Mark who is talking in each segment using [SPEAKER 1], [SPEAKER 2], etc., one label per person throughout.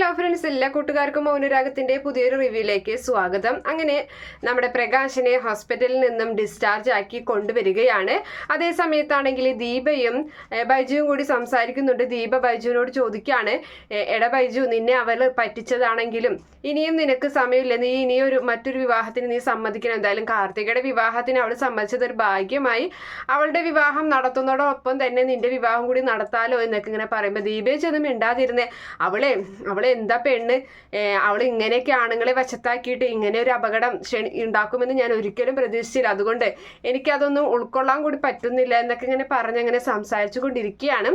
[SPEAKER 1] Hello friends എല്ലാ കൂട്ടുകാർക്കും മൗനരാഗത്തിന്റെ പുതിയൊരു റിവ്യൂയിലേക്ക് സ്വാഗതം. അങ്ങനെ നമ്മുടെ പ്രകാശിനെ ഹോസ്പിറ്റലിൽ നിന്നും ഡിസ്ചാർജ് ആക്കി കൊണ്ടുവരികയാണ്. അതേ സമയത്താണെങ്കിൽ ദീപയും ബൈജുവും കൂടി സംസാരിക്കുന്നുണ്ട്. ദീപ ബൈജുവിനോട് ചോദിക്കുകയാണ് എട ബൈജു നിന്നെ അവൾ പറ്റിച്ചതാണെങ്കിലും ഇനിയും നിനക്ക് സമയമില്ല. നീ ഇനിയൊരു മറ്റൊരു വിവാഹത്തിന് നീ സമ്മതിക്കണം. എന്തായാലും കാർത്തികയുടെ വിവാഹത്തിന് അവൾ സമ്മതിച്ചത് ഒരു ഭാഗ്യമായി. അവളുടെ വിവാഹം നടത്തുന്നതോടൊപ്പം തന്നെ നിന്റെ വിവാഹം കൂടി നടത്താലോ എന്നൊക്കെ ഇങ്ങനെ പറയുമ്പോൾ ദീപയെ ചെന്ന് മിണ്ടാതിരുന്നേ. അവളെ അവളെ എന്താ പെണ്ണ്? അവൾ ഇങ്ങനെയൊക്കെ ആണുങ്ങളെ വശത്താക്കിയിട്ട് ഇങ്ങനെ ഒരു അപകടം ക്ഷണി ഉണ്ടാക്കുമെന്ന് ഞാൻ ഒരിക്കലും പ്രതീക്ഷിച്ചില്ല. അതുകൊണ്ട് എനിക്കതൊന്നും ഉൾക്കൊള്ളാൻ കൂടി പറ്റുന്നില്ല എന്നൊക്കെ ഇങ്ങനെ പറഞ്ഞ് അങ്ങനെ സംസാരിച്ചു കൊണ്ടിരിക്കുകയാണ്.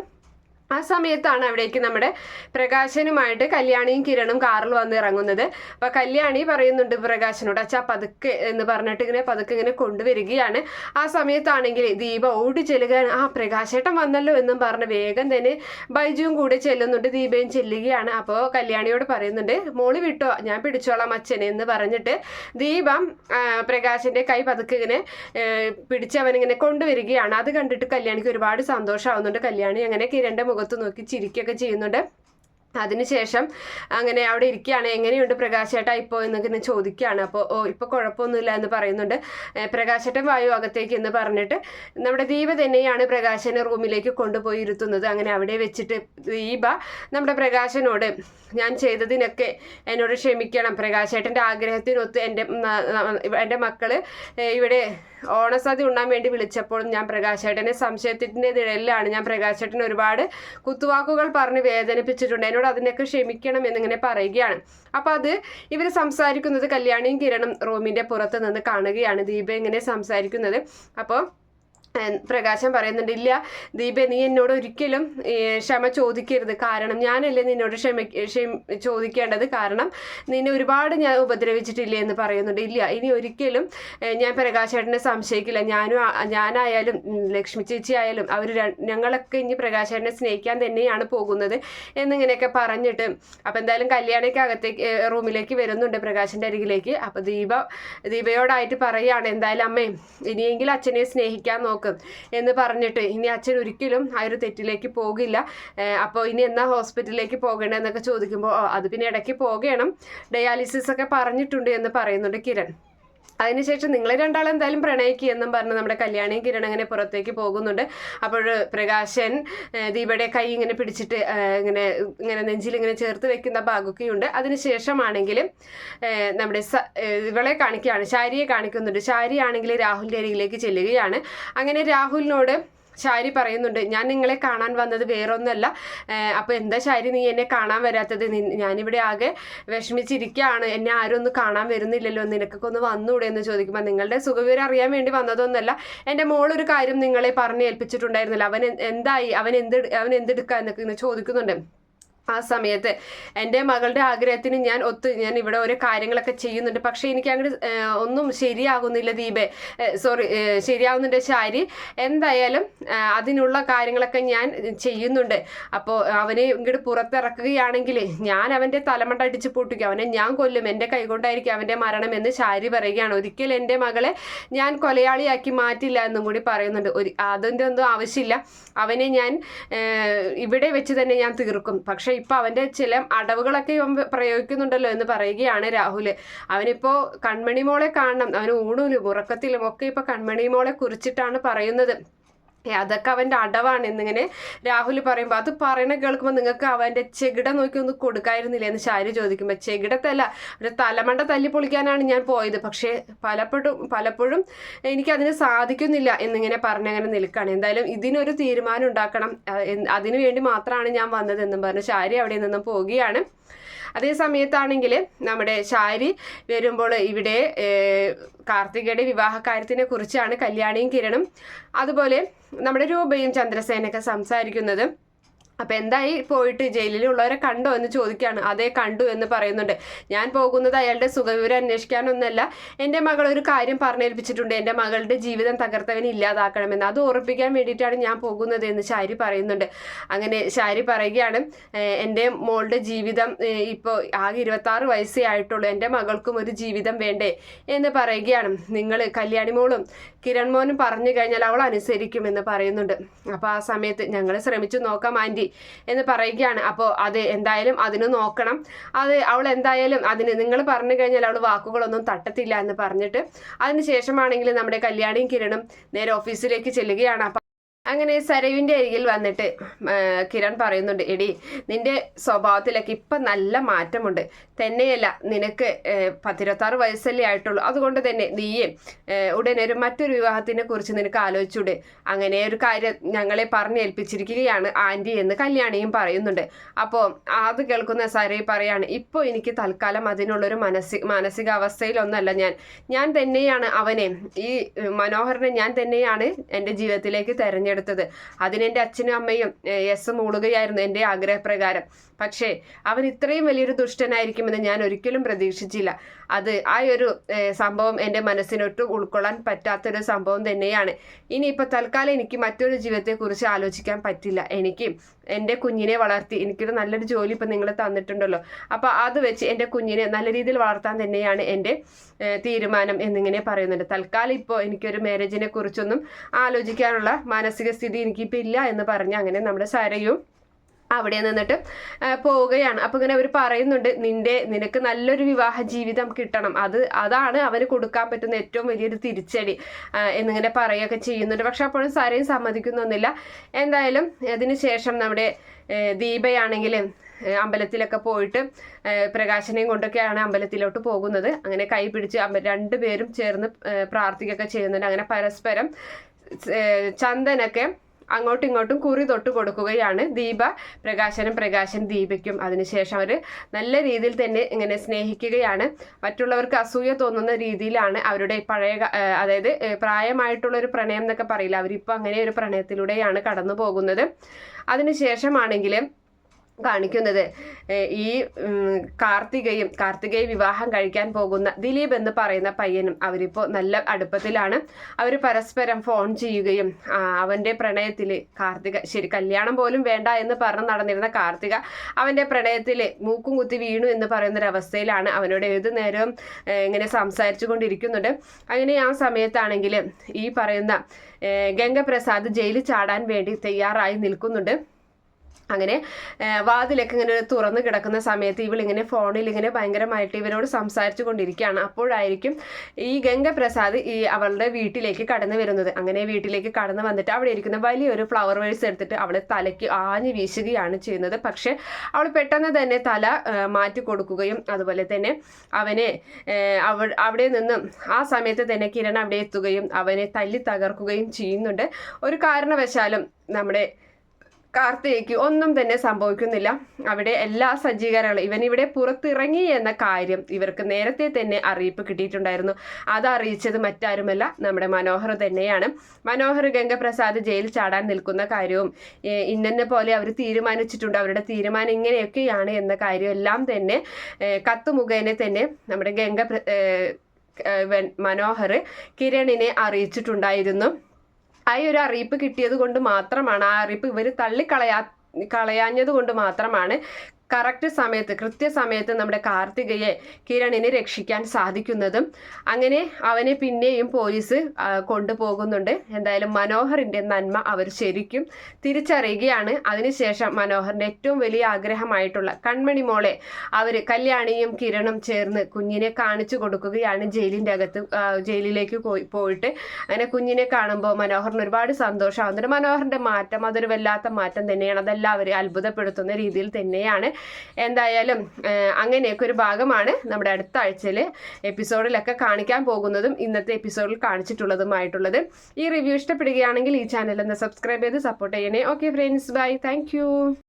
[SPEAKER 1] ആ സമയത്താണ് അവിടേക്ക് നമ്മുടെ പ്രകാശനുമായിട്ട് കല്യാണിയും കിരണും കാറിൽ വന്ന് ഇറങ്ങുന്നത്. അപ്പൊ കല്യാണി പറയുന്നുണ്ട് പ്രകാശനോട് അച്ഛാ പതുക്കെ എന്ന് പറഞ്ഞിട്ട് ഇങ്ങനെ പതുക്കെ ഇങ്ങനെ കൊണ്ടുവരികയാണ്. ആ സമയത്താണെങ്കിൽ ദീപ ഓടി ചെല്ലുകയാണ്. ആ പ്രകാശേട്ടൻ വന്നല്ലോ എന്നും പറഞ്ഞ് വേഗം തന്നെ ബൈജുവും കൂടെ ചെല്ലുന്നുണ്ട്. ദീപയും ചെല്ലുകയാണ്. അപ്പോൾ കല്യാണിയോട് പറയുന്നുണ്ട് മോളി വിട്ടോ ഞാൻ പിടിച്ചോളാം അച്ഛനെ എന്ന് പറഞ്ഞിട്ട് ദീപ പ്രകാശിന്റെ കൈ പതുക്കെ ഇങ്ങനെ പിടിച്ച് അവനിങ്ങനെ കൊണ്ടുവരികയാണ്. അത് കണ്ടിട്ട് കല്യാണിക്ക് ഒരുപാട് സന്തോഷമാവുന്നുണ്ട്. കല്യാണി അങ്ങനെ കിരണിന്റെ മുഖത്ത് നോക്കി ചിരിക്കുകയൊക്കെ ചെയ്യുന്നുണ്ട്. അതിനുശേഷം അങ്ങനെ അവിടെ ഇരിക്കുകയാണ്. എങ്ങനെയുണ്ട് പ്രകാശേട്ടാ ഇപ്പോൾ എന്നൊക്കെ ഇങ്ങനെ ചോദിക്കുകയാണ്. അപ്പോൾ ഓ ഇപ്പോൾ കുഴപ്പമൊന്നുമില്ല എന്ന് പറയുന്നുണ്ട്. പ്രകാശേട്ടൻ വായു അകത്തേക്ക് എന്ന് പറഞ്ഞിട്ട് നമ്മുടെ ദീപ തന്നെയാണ് പ്രകാശനെ റൂമിലേക്ക് കൊണ്ടുപോയി ഇരുത്തുന്നത്. അങ്ങനെ അവിടെ വെച്ചിട്ട് ദീപ നമ്മുടെ പ്രകാശനോട് ഞാൻ ചെയ്തതിനൊക്കെ എന്നോട് ക്ഷമിക്കണം. പ്രകാശേട്ടന്റെ ആഗ്രഹത്തിനൊത്ത് എന്റെ എന്റെ മക്കൾ ഇവിടെ ഓണസദ്യ ഉണ്ണാൻ വേണ്ടി വിളിച്ചപ്പോൾ ഞാൻ പ്രകാശേട്ടനെ സംശയത്തിന്റെ നിഴലിലാണ്. ഞാൻ പ്രകാശേട്ടൻ ഒരുപാട് കുത്തുവാക്കുകൾ പറഞ്ഞ് വേദനിപ്പിച്ചിട്ടുണ്ട്. എന്നോട് അതിനൊക്കെ ക്ഷമിക്കണം എന്നിങ്ങനെ പറയുകയാണ്. അപ്പോൾ അത് ഇവർ സംസാരിക്കുന്നത് കല്യാണിയും കിരണും റൂമിന്റെ പുറത്ത് നിന്ന് കാണുകയാണ്. ദീപ ഇങ്ങനെ സംസാരിക്കുന്നത്. അപ്പോൾ പ്രകാശം പറയുന്നുണ്ട് ഇല്ല ദീപ നീ എന്നോട് ഒരിക്കലും ക്ഷമ ചോദിക്കരുത്. കാരണം ഞാനല്ലേ നിന്നോട് ക്ഷമ ക്ഷമ ചോദിക്കേണ്ടത്. കാരണം നിന്നെ ഒരുപാട് ഞാൻ ഉപദ്രവിച്ചിട്ടില്ലേ എന്ന് പറയുന്നുണ്ട്. ഇല്ല ഇനി ഒരിക്കലും ഞാൻ പ്രകാശേട്ടനെ സംശയിക്കില്ല. ഞാനും ഞാനായാലും ലക്ഷ്മി ചേച്ചി ആയാലും അവർ ഞങ്ങളൊക്കെ ഇനി പ്രകാശേട്ടനെ സ്നേഹിക്കാൻ തന്നെയാണ് പോകുന്നത് എന്നിങ്ങനെയൊക്കെ പറഞ്ഞിട്ട് അപ്പം എന്തായാലും കല്യാണിക്ക് അകത്തേക്ക് റൂമിലേക്ക് വരുന്നുണ്ട് പ്രകാശിന്റെ അരികിലേക്ക്. അപ്പം ദീപ ദീപയോടായിട്ട് പറയുകയാണ് എന്തായാലും അമ്മേ ഇനിയെങ്കിലും അച്ഛനെ സ്നേഹിക്കാൻ നോക്ക് എന്ന് പറഞ്ഞിട്ട് ഇനി അച്ഛൻ ഒരിക്കലും ആ ഒരു തെറ്റിലേക്ക് പോകില്ല. അപ്പോൾ ഇനി എന്നാ ഹോസ്പിറ്റലിലേക്ക് പോകേണ്ടതെന്നൊക്കെ ചോദിക്കുമ്പോൾ അത് പിന്നെ ഇടയ്ക്ക് പോകണം. ഡയാലിസിസ് ഒക്കെ പറഞ്ഞിട്ടുണ്ട് എന്ന് പറയുന്നുണ്ട് കിരൺ. അതിനുശേഷം നിങ്ങൾ രണ്ടാളും എന്തായാലും പ്രണയിക്കുക എന്നും പറഞ്ഞ് നമ്മുടെ കല്യാണിയും കിരൺ അങ്ങനെ പുറത്തേക്ക് പോകുന്നുണ്ട്. അപ്പോൾ പ്രകാശൻ ദീപയുടെ കൈ ഇങ്ങനെ പിടിച്ചിട്ട് ഇങ്ങനെ ഇങ്ങനെ നെഞ്ചിൽ ഇങ്ങനെ ചേർത്ത് വെക്കുന്ന ഭാഗമൊക്കെയുണ്ട് അതിനുശേഷമാണെങ്കിൽ ഏഹ്, നമ്മുടെ ഇവളെ കാണിക്കുകയാണ് ശാരിയെ കാണിക്കുന്നുണ്ട്. ശാരി ആണെങ്കിൽ രാഹുലിന്റെ അരികിലേക്ക് ചെല്ലുകയാണ്. അങ്ങനെ രാഹുലിനോട് ശാരി പറയുന്നുണ്ട് ഞാൻ നിങ്ങളെ കാണാൻ വന്നത് വേറൊന്നല്ല. അപ്പോൾ എന്താ ശാരി നീ എന്നെ കാണാൻ വരാത്തത്? ഞാനിവിടെ ആകെ വിഷമിച്ചിരിക്കുകയാണ് എന്നെ ആരും ഒന്ന് കാണാൻ വരുന്നില്ലല്ലോ. നിനക്കൊക്കെ ഒന്ന് വന്നൂടെ എന്ന് ചോദിക്കുമ്പോൾ നിങ്ങളുടെ സുഖവിവരം അറിയാൻ വേണ്ടി വന്നതൊന്നല്ല. എന്റെ മോളൊരു കാര്യം നിങ്ങളെ പറഞ്ഞ് ഏൽപ്പിച്ചിട്ടുണ്ടായിരുന്നില്ല അവൻ എന്തായി? അവൻ എന്ത് അവൻ എന്തെടുക്കുക എന്നൊക്കെ ചോദിക്കുന്നുണ്ട്. ആ സമയത്ത്. എന്റെ മകളുടെ ആഗ്രഹത്തിന് ഞാൻ ഒത്ത് ഞാൻ ഇവിടെ ഓരോ കാര്യങ്ങളൊക്കെ ചെയ്യുന്നുണ്ട്. പക്ഷേ എനിക്ക് അങ്ങോട്ട് ഒന്നും ശരിയാകുന്നില്ല ദീപേ. സോറി ശരിയാവുന്നുണ്ട് ശാരി. എന്തായാലും അതിനുള്ള കാര്യങ്ങളൊക്കെ ഞാൻ ചെയ്യുന്നുണ്ട്. അപ്പോൾ അവനെ ഇങ്ങോട്ട് പുറത്തിറക്കുകയാണെങ്കിൽ ഞാൻ അവന്റെ തലമണ്ട അടിച്ച് പൊട്ടിക്കും. അവനെ ഞാൻ കൊല്ലും. എന്റെ കൈകൊണ്ടായിരിക്കും അവന്റെ മരണം എന്ന് ശാരി പറയുകയാണ്. ഒരിക്കലും എന്റെ മകളെ ഞാൻ കൊലയാളിയാക്കി മാറ്റില്ല എന്നും കൂടി പറയുന്നുണ്ട്. ഒരു അതിന്റെ ഒന്നും ആവശ്യമില്ല. അവനെ ഞാൻ ഇവിടെ വെച്ച് തന്നെ ഞാൻ തീർക്കും. പക്ഷെ ഇപ്പൊ അവന്റെ ചില അടവുകളൊക്കെ ഇവൻ പ്രയോഗിക്കുന്നുണ്ടല്ലോ എന്ന് പറയുകയാണ് രാഹുൽ അവനിപ്പോ കൺമണി മോളെ കാണണം. അവന് ഊണൂലും ഉറക്കത്തിലും ഒക്കെ ഇപ്പൊ കൺമണി മോളെ കുറിച്ചിട്ടാണ് പറയുന്നത്. അതൊക്കെ അവന്റെ അടവാണ് എന്നിങ്ങനെ രാഹുൽ പറയുമ്പോൾ അത് പറയണ കേൾക്കുമ്പോൾ നിങ്ങൾക്ക് അവന്റെ ചെകിട നോക്കി ഒന്ന് കൊടുക്കായിരുന്നില്ല? എന്ന് ശാരി ചോദിക്കുമ്പോൾ ചെകിടത്തല്ല ഒരു തലമണ്ട തല്ലി പൊളിക്കാനാണ് ഞാൻ പോയത്. പക്ഷേ പലപ്പോഴും പലപ്പോഴും എനിക്കതിന് സാധിക്കുന്നില്ല എന്നിങ്ങനെ പറഞ്ഞങ്ങനെ നിൽക്കുകയാണ് എന്തായാലും ഇതിനൊരു തീരുമാനം ഉണ്ടാക്കണം. അതിനു വേണ്ടി മാത്രമാണ് ഞാൻ വന്നതെന്നും പറഞ്ഞ് ശാരി അവിടെ നിന്നും പോവുകയാണ്. അതേ സമയത്താണെങ്കിൽ നമ്മുടെ ശാരി വരുമ്പോൾ ഇവിടെ കാർത്തികയുടെ വിവാഹ കാര്യത്തിനെ കുറിച്ചാണ് കല്യാണിയും കിരണും അതുപോലെ നമ്മുടെ രൂപയും ചന്ദ്രസേനൊക്കെ സംസാരിക്കുന്നത്. അപ്പൊ എന്തായി? പോയിട്ട് ജയിലിലുള്ളവരെ കണ്ടോ എന്ന് ചോദിക്കുകയാണ് അതേ കണ്ടു എന്ന് പറയുന്നുണ്ട്. ഞാൻ പോകുന്നത് അയാളുടെ സുഖവിവരം അന്വേഷിക്കാനൊന്നല്ല എന്റെ മകൾ ഒരു കാര്യം പറഞ്ഞേൽപ്പിച്ചിട്ടുണ്ട്. എന്റെ മകളുടെ ജീവിതം തകർത്തവനെ ഇല്ലാതാക്കണമെന്ന്. അത് ഓർപ്പിക്കാൻ വേണ്ടിയിട്ടാണ് ഞാൻ പോകുന്നത് എന്ന് ശാരി പറയുന്നുണ്ട്. അങ്ങനെ ശാരി പറയുകയാണ് "ഏഹ് എന്റെ മോളുടെ ജീവിതം ഇപ്പോൾ ആകെ ഇരുപത്തി ആറ് വയസ്സേ ആയിട്ടുള്ളൂ. എന്റെ മകൾക്കും ഒരു ജീവിതം വേണ്ടേ? എന്ന് പറയുകയാണ്. നിങ്ങൾ കല്യാണി മോളും കിരൺ മോനും പറഞ്ഞു കഴിഞ്ഞാൽ അവൾ അനുസരിക്കുമെന്ന് പറയുന്നുണ്ട്. അപ്പോൾ ആ സമയത്ത് ഞങ്ങൾ ശ്രമിച്ചു നോക്കാം ആന്റി എന്ന് പറയുകയാണ്. അപ്പോൾ അത് എന്തായാലും അതിന് നോക്കണം. അത് അവൾ എന്തായാലും അതിന് നിങ്ങൾ പറഞ്ഞു കഴിഞ്ഞാൽ അവൾ വാക്കുകളൊന്നും തട്ടത്തില്ല എന്ന് പറഞ്ഞിട്ട് അതിന് ശേഷമാണെങ്കിൽ നമ്മുടെ കല്യാണിയും കിരണും നേരെ ഓഫീസിലേക്ക് ചെല്ലുകയാണ്. അങ്ങനെ സരയുവിന്റെ അരികിൽ വന്നിട്ട് കിരൺ പറയുന്നുണ്ട് എടി നിന്റെ സ്വഭാവത്തിലൊക്കെ ഇപ്പം നല്ല മാറ്റമുണ്ട്. തന്നെയല്ല നിനക്ക് പത്തിരുപത്താറ് വയസ്സല്ലേ ആയിട്ടുള്ളൂ. അതുകൊണ്ട് തന്നെ നീയും ഉടനെ ഒരു മറ്റൊരു വിവാഹത്തിനെ കുറിച്ച് നിനക്ക് ആലോചിച്ചൂടെ. അങ്ങനെ ഒരു കാര്യം ഞങ്ങളെ പറഞ്ഞേൽപ്പിച്ചിരിക്കുകയാണ് ആന്റി എന്ന് കല്യാണിയും പറയുന്നുണ്ട്. അപ്പോൾ അത് കേൾക്കുന്ന സരയ് പറയാണ് ഇപ്പോൾ എനിക്ക് തൽക്കാലം അതിനുള്ളൊരു മനസ്സി മാനസികാവസ്ഥയിലൊന്നല്ല ഞാൻ. ഞാൻ തന്നെയാണ് അവനെ ഈ മനോഹരനെ ഞാൻ തന്നെയാണ് എന്റെ ജീവിതത്തിലേക്ക് തിരഞ്ഞെടുത്തത്. അതിനെന്റെ അച്ഛനും അമ്മയും എസ് മൂളുകയായിരുന്നു എന്റെ ആഗ്രഹപ്രകാരം. പക്ഷേ അവൻ ഇത്രയും വലിയൊരു ദുഷ്ടനായിരിക്കുമെന്ന് ഞാൻ ഒരിക്കലും പ്രതീക്ഷിച്ചില്ല. അത് ആ ഒരു സംഭവം എന്റെ മനസ്സിനൊട്ട് ഉൾക്കൊള്ളാൻ പറ്റാത്തൊരു സംഭവം തന്നെയാണ്. ഇനിയിപ്പോൾ തൽക്കാലം എനിക്ക് മറ്റൊരു ജീവിതത്തെക്കുറിച്ച് ആലോചിക്കാൻ പറ്റില്ല. എനിക്ക് എന്റെ കുഞ്ഞിനെ വളർത്തി എനിക്കൊരു നല്ലൊരു ജോലി ഇപ്പം നിങ്ങൾ തന്നിട്ടുണ്ടല്ലോ. അപ്പോൾ അത് വെച്ച് എന്റെ കുഞ്ഞിനെ നല്ല രീതിയിൽ വളർത്താൻ തന്നെയാണ് എന്റെ തീരുമാനം എന്നിങ്ങനെ പറയുന്നുണ്ട്. തൽക്കാലം ഇപ്പോൾ എനിക്കൊരു മാരേജിനെ കുറിച്ചൊന്നും ആലോചിക്കാനുള്ള മാനസിക സ്ഥിതി എനിക്കിപ്പോൾ ഇല്ല എന്ന് പറഞ്ഞ് അങ്ങനെ നമ്മുടെ സരയും അവിടെ നിന്നിട്ട് പോവുകയാണ്. അപ്പോൾ ഇങ്ങനെ അവർ പറയുന്നുണ്ട് നിന്റെ നിനക്ക് നല്ലൊരു വിവാഹ ജീവിതം കിട്ടണം. അത് അതാണ് അവന് കൊടുക്കാൻ പറ്റുന്ന ഏറ്റവും വലിയൊരു തിരിച്ചടി എന്നിങ്ങനെ പറയുകയൊക്കെ ചെയ്യുന്നുണ്ട്. പക്ഷെ അപ്പോഴും സാരയും സമ്മതിക്കുന്നൊന്നുമില്ല എന്തായാലും അതിന് ശേഷം നമ്മുടെ ദീപയാണെങ്കിൽ അമ്പലത്തിലൊക്കെ പോയിട്ട് പ്രകാശനെയും കൊണ്ടൊക്കെയാണ് അമ്പലത്തിലോട്ട് പോകുന്നത്. അങ്ങനെ കൈ പിടിച്ച് അമ്പ രണ്ടുപേരും ചേർന്ന് പ്രാർത്ഥിക്കുകയൊക്കെ ചെയ്യുന്നുണ്ട്. അങ്ങനെ പരസ്പരം ചന്ദനൊക്കെ അങ്ങോട്ടും ഇങ്ങോട്ടും കുറി തൊട്ട് കൊടുക്കുകയാണ്. ദീപ പ്രകാശനും പ്രകാശൻ ദീപയ്ക്കും. അതിനുശേഷം അവർ നല്ല രീതിയിൽ തന്നെ ഇങ്ങനെ സ്നേഹിക്കുകയാണ്. മറ്റുള്ളവർക്ക് അസൂയ തോന്നുന്ന രീതിയിലാണ് അവരുടെ പഴയ അതായത് പ്രായമായിട്ടുള്ള ഒരു പ്രണയം എന്നൊക്കെ പറയില്ല? അവരിപ്പോൾ അങ്ങനെ ഒരു പ്രണയത്തിലൂടെയാണ് കടന്നു പോകുന്നത് അതിനുശേഷമാണെങ്കിൽ കാണിക്കുന്നത്. ഈ കാർത്തികയും കാർത്തികയെ വിവാഹം കഴിക്കാൻ പോകുന്ന ദിലീപ് എന്ന് പറയുന്ന പയ്യനും അവരിപ്പോൾ നല്ല അടുപ്പത്തിലാണ്. അവർ പരസ്പരം ഫോൺ ചെയ്യുകയും അവന്റെ പ്രണയത്തിൽ കാർത്തിക ശരി കല്യാണം പോലും വേണ്ട എന്ന് പറഞ്ഞ് നടന്നിരുന്ന കാർത്തിക അവന്റെ പ്രണയത്തിൽ മൂക്കും കുത്തി വീണു എന്ന് പറയുന്ന ഒരു അവസ്ഥയിലാണ് അവനോട് ഏത് നേരവും ഇങ്ങനെ സംസാരിച്ചു കൊണ്ടിരിക്കുന്നുണ്ട് അങ്ങനെ ആ സമയത്താണെങ്കിൽ ഈ പറയുന്ന ഗംഗപ്രസാദ് ജയിലിൽ ചാടാൻ വേണ്ടി തയ്യാറായി നിൽക്കുന്നുണ്ട്. അങ്ങനെ വാതിലൊക്കെ ഇങ്ങനെ തുറന്ന് കിടക്കുന്ന സമയത്ത് ഇവളിങ്ങനെ ഫോണിൽ ഇങ്ങനെ ഭയങ്കരമായിട്ട് ഇവരോട് സംസാരിച്ചു കൊണ്ടിരിക്കുകയാണ് അപ്പോഴായിരിക്കും ഈ ഗംഗപ്രസാദ് ഈ അവളുടെ വീട്ടിലേക്ക് കടന്നു വരുന്നത്. അങ്ങനെ വീട്ടിലേക്ക് കടന്നു വന്നിട്ട് അവിടെ ഇരിക്കുന്ന വലിയൊരു ഫ്ലവർ വേഴ്സ് എടുത്തിട്ട് അവളെ തലയ്ക്ക് ആഞ്ഞു വീശുകയാണ് ചെയ്യുന്നത്. പക്ഷെ അവൾ പെട്ടെന്ന് തന്നെ തല മാറ്റി കൊടുക്കുകയും അതുപോലെ തന്നെ അവനെ അവിടെ നിന്നും ആ സമയത്ത് തന്നെ കിരൺ അവിടെ എത്തുകയും അവനെ തല്ലി തകർക്കുകയും ചെയ്യുന്നുണ്ട്. ഒരു കാരണവശാലും നമ്മുടെ കാർത്തികയ്ക്ക് ഒന്നും തന്നെ സംഭവിക്കുന്നില്ല. അവിടെ എല്ലാ സജ്ജീകരണങ്ങളും ഇവൻ ഇവിടെ പുറത്തിറങ്ങി എന്ന കാര്യം ഇവർക്ക് നേരത്തെ തന്നെ അറിയിപ്പ് കിട്ടിയിട്ടുണ്ടായിരുന്നു. അത് അറിയിച്ചത് മറ്റാരുമല്ല നമ്മുടെ മനോഹർ തന്നെയാണ്. മനോഹർ ഗംഗപ്രസാദ് ജയിൽ ചാടാൻ നിൽക്കുന്ന കാര്യവും ഇന്നെ പോലെ അവർ തീരുമാനിച്ചിട്ടുണ്ട്. അവരുടെ തീരുമാനം ഇങ്ങനെയൊക്കെയാണ് എന്ന കാര്യം എല്ലാം തന്നെ കത്ത് മുഖേന തന്നെ നമ്മുടെ ഗംഗ മനോഹർ കിരണിനെ അറിയിച്ചിട്ടുണ്ടായിരുന്നു. ആ ഒരു അറിയിപ്പ് കിട്ടിയത് കൊണ്ട് മാത്രമാണ് ആ അറിയിപ്പ് ഇവർ തള്ളിക്കളയാ കളയാഞ്ഞത് കൊണ്ട് മാത്രമാണ് കറക്റ്റ് സമയത്ത് കൃത്യസമയത്ത് നമ്മുടെ കാർത്തികയെ കിരണിനെ രക്ഷിക്കാൻ സാധിക്കുന്നതും അങ്ങനെ അവനെ പിന്നെയും പോലീസ് കൊണ്ടുപോകുന്നുണ്ട്. എന്തായാലും മനോഹറിന്റെ നന്മ അവർ ശരിക്കും തിരിച്ചറിയുകയാണ്. അതിനുശേഷം മനോഹറിന്റെ ഏറ്റവും വലിയ ആഗ്രഹമായിട്ടുള്ള കൺമണി മോളെ അവർ കല്യാണിയും കിരണും ചേർന്ന് കുഞ്ഞിനെ കാണിച്ചു കൊടുക്കുകയാണ് ജയിലിന്റെ അകത്ത് ജയിലിലേക്ക് പോയി പോയിട്ട്. അങ്ങനെ കുഞ്ഞിനെ കാണുമ്പോൾ മനോഹറിന് ഒരുപാട് സന്തോഷമാകുന്നുണ്ട് മനോഹറിന്റെ മാറ്റം അതൊരു വല്ലാത്ത മാറ്റം തന്നെയാണ്. അതെല്ലാം അവരെ അത്ഭുതപ്പെടുത്തുന്ന രീതിയിൽ തന്നെയാണ് എന്തായാലും അങ്ങനെയൊക്കെ ഒരു ഭാഗമാണ് നമ്മുടെ അടുത്ത ആഴ്ചയിൽ എപ്പിസോഡിലൊക്കെ കാണിക്കാൻ പോകുന്നതും ഇന്നത്തെ എപ്പിസോഡിൽ കാണിച്ചിട്ടുള്ളതുമായിട്ടുള്ളത്. ഈ റിവ്യൂ ഇഷ്ടപ്പെടുകയാണെങ്കിൽ ഈ ചാനൽ ഒന്ന് സബ്സ്ക്രൈബ് ചെയ്ത് സപ്പോർട്ട് ചെയ്യണേ. Okay friends bye thank